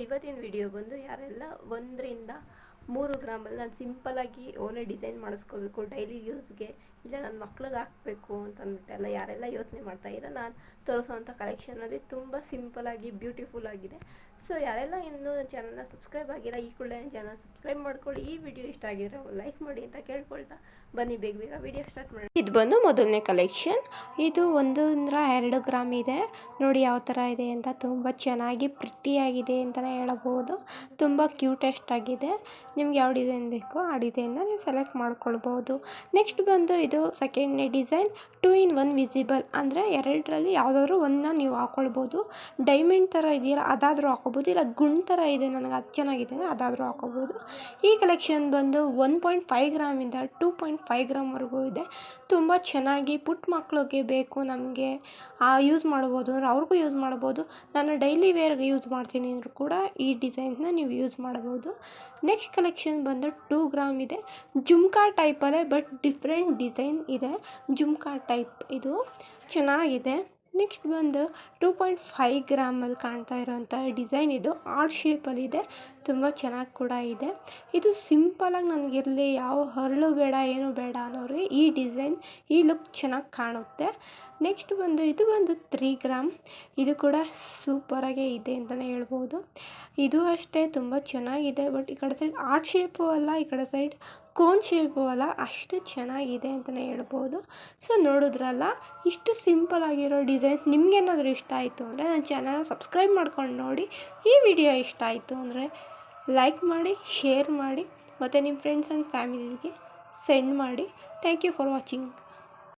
ಇವತ್ತಿನ ವಿಡಿಯೋ ಬಂದು ಯಾರೆಲ್ಲ ಒಂದರಿಂದ ಮೂರು ಗ್ರಾಮಲ್ಲಿ ನಾನು ಸಿಂಪಲ್ಲಾಗಿ ಓನೇ ಡಿಸೈನ್ ಮಾಡಿಸ್ಕೋಬೇಕು ಡೈಲಿ ಯೂಸ್ಗೆ ಇಲ್ಲ ನನ್ನ ಮಕ್ಳಿಗೆ ಹಾಕಬೇಕು ಅಂತ ಅಂದ್ಬಿಟ್ಟೆಲ್ಲ ಯಾರೆಲ್ಲ ಯೋಚನೆ ಮಾಡ್ತಾ ಇದ್ದಾರೆ ನಾನು ತೋರಿಸೋವಂಥ ಕಲೆಕ್ಷನಲ್ಲಿ ತುಂಬ ಸಿಂಪಲಾಗಿ ಬ್ಯೂಟಿಫುಲ್ ಆಗಿದೆ. ಸೊ ಯಾರೆಲ್ಲ ಇನ್ನೂ ಚಾನಲ್ನ ಸಬ್ಸ್ಕ್ರೈಬ್ ಆಗಿಲ್ಲ, ಈ ಕೂಡಲೇ ಚಾನಲ್ ಸಬ್ಸ್ಕ್ರೈಬ್ ಮಾಡ್ಕೊಳ್ಳಿ. ಈ ವಿಡಿಯೋ ಇಷ್ಟ ಆಗಿದ್ರೆ ಲೈಕ್ ಮಾಡಿ ಅಂತ ಕೇಳ್ಕೊಳ್ತಾ. ಬನ್ನಿ, ಬೇಗ ಬೇಗ ವಿಡಿಯೋ ಸ್ಟಾರ್ಟ್ ಮಾಡಿ ಇದು ಬಂದು ಮೊದಲನೇ ಕಲೆಕ್ಷನ್ ಇದು ಒಂದು ಎರಡು ಗ್ರಾಮ್ ಇದೆ. ನೋಡಿ ಯಾವ ಥರ ಇದೆ ಅಂತ. ತುಂಬ ಚೆನ್ನಾಗಿ ಪ್ರಿಟ್ಟಿಯಾಗಿದೆ ಅಂತಲೇ ಹೇಳಬಹುದು. ತುಂಬ ಕ್ಯೂಟೆಸ್ಟ್ ಆಗಿದೆ. ನಿಮ್ಗೆ ಯಾವ ಡಿಸೈನ್ ಬೇಕೋ ಆ ಡಿಸೈನ್ನ ನೀವು ಸೆಲೆಕ್ಟ್ ಮಾಡ್ಕೊಳ್ಬೋದು ನೆಕ್ಸ್ಟ್ ಬಂದು ಇದು ಸೆಕೆಂಡ್ನೇ design two in one visible ಅಂದರೆ ಎರಡರಲ್ಲಿ ಯಾವುದಾದ್ರೂ ಒಂದನ್ನ ನೀವು ಹಾಕ್ಕೊಳ್ಬೋದು ಡೈಮಂಡ್ ಥರ ಇದೆಯಲ್ಲ, ಅದಾದರೂ ಹಾಕೋಬೋದು ಇಲ್ಲ ಗುಂಡ್ ಥರ ಇದೆ, ನನಗೆ ಅದು ಚೆನ್ನಾಗಿದೆ ಅಂದರೆ ಅದಾದರೂ ಹಾಕೋಬೋದು ಈ ಕಲೆಕ್ಷನ್ ಬಂದು ಒನ್ ಪಾಯಿಂಟ್ ಫೈವ್ ಗ್ರಾಮಿಂದ ಟೂ ಪಾಯಿಂಟ್ ಫೈವ್ ಗ್ರಾಮ್ವರೆಗೂ ಇದೆ. ತುಂಬ ಚೆನ್ನಾಗಿ ಪುಟ್ಟ ಮಕ್ಳಿಗೆ ಬೇಕು, ನಮಗೆ ಯೂಸ್ ಮಾಡ್ಬೋದು ಅಂದ್ರೆ ಅವ್ರಿಗೂ ಯೂಸ್ ಮಾಡ್ಬೋದು. ನಾನು ಡೈಲಿ ವೇರ್ಗೆ ಯೂಸ್ ಮಾಡ್ತೀನಿ ಅಂದರೂ ಕೂಡ ಈ ಡಿಸೈನ್ನ ನೀವು ಯೂಸ್ ಮಾಡ್ಬೋದು. ನೆಕ್ಸ್ಟ್ ಕಲೆಕ್ಷನ್ ಬಂದು ಟೂ ಗ್ರಾಮ್ ಇದೆ. ಜುಮ್ಕಾ ಟೈಪಲ್ಲೇ ಬಟ್ ಡಿಫ್ರೆಂಟ್ ಡಿಸೈನ್ ಇದೆ? ಜುಮ್ಕಾ ಟೈಪ್ ಇದು. ಚೆನ್ನಾಗಿದೆ. ನೆಕ್ಸ್ಟ್ ಬಂದು ಟೂ ಪಾಯಿಂಟ್ ಫೈವ್ ಗ್ರಾಮಲ್ಲಿ ಕಾಣ್ತಾ ಇರೋವಂಥ ಡಿಸೈನ್ ಇದು. ಆರ್ಟ್ ಶೇಪಲ್ಲಿದೆ ತುಂಬ ಚೆನ್ನಾಗಿ ಕೂಡ ಇದೆ. ಇದು ಸಿಂಪಲಾಗಿ ನನಗಿರಲಿ ಯಾವ ಹರಳು ಬೇಡ ಏನು ಬೇಡ ಅನ್ನೋರಿಗೆ ಈ ಡಿಸೈನ್, ಈ ಲುಕ್ ಚೆನ್ನಾಗಿ ಕಾಣುತ್ತೆ. ನೆಕ್ಸ್ಟ್ ಬಂದು ಇದು ಬಂದು ತ್ರೀ ಗ್ರಾಮ್. ಇದು ಕೂಡ ಸೂಪರಾಗೇ ಇದೆ ಅಂತಲೇ ಹೇಳ್ಬೋದು. ಇದು ಅಷ್ಟೇ ತುಂಬ ಚೆನ್ನಾಗಿದೆ ಬಟ್ ಈ ಕಡೆ ಸೈಡ್ ಆರ್ಟ್ ಶೇಪು ಅಲ್ಲ, ಈ ಕಡೆ ಸೈಡ್ ಕೋನ್ ಶೇಪು ಅಲ್ಲ, ಅಷ್ಟು ಚೆನ್ನಾಗಿದೆ ಅಂತಲೇ ಹೇಳ್ಬೋದು. ಸೊ ನೋಡಿದ್ರಲ್ಲ, ಇಷ್ಟು ಸಿಂಪಲ್ ಆಗಿರೋ ಡಿಸೈನ್ ನಿಮಗೇನಾದರೂ ಇಷ್ಟ ಆಯಿತು ಅಂದರೆ ನನ್ನ ಚಾನಲ್ನ ಸಬ್ಸ್ಕ್ರೈಬ್ ಮಾಡ್ಕೊಂಡು ನೋಡಿ. ಈ ವಿಡಿಯೋ ಇಷ್ಟ ಆಯಿತು ಅಂದರೆ ಲೈಕ್ ಮಾಡಿ ಶೇರ್ ಮಾಡಿ, ಮತ್ತು ನಿಮ್ಮ ಫ್ರೆಂಡ್ಸ್ ಆ್ಯಂಡ್ ಫ್ಯಾಮಿಲಿಗೆ ಸೆಂಡ್ ಮಾಡಿ. Thank you for watching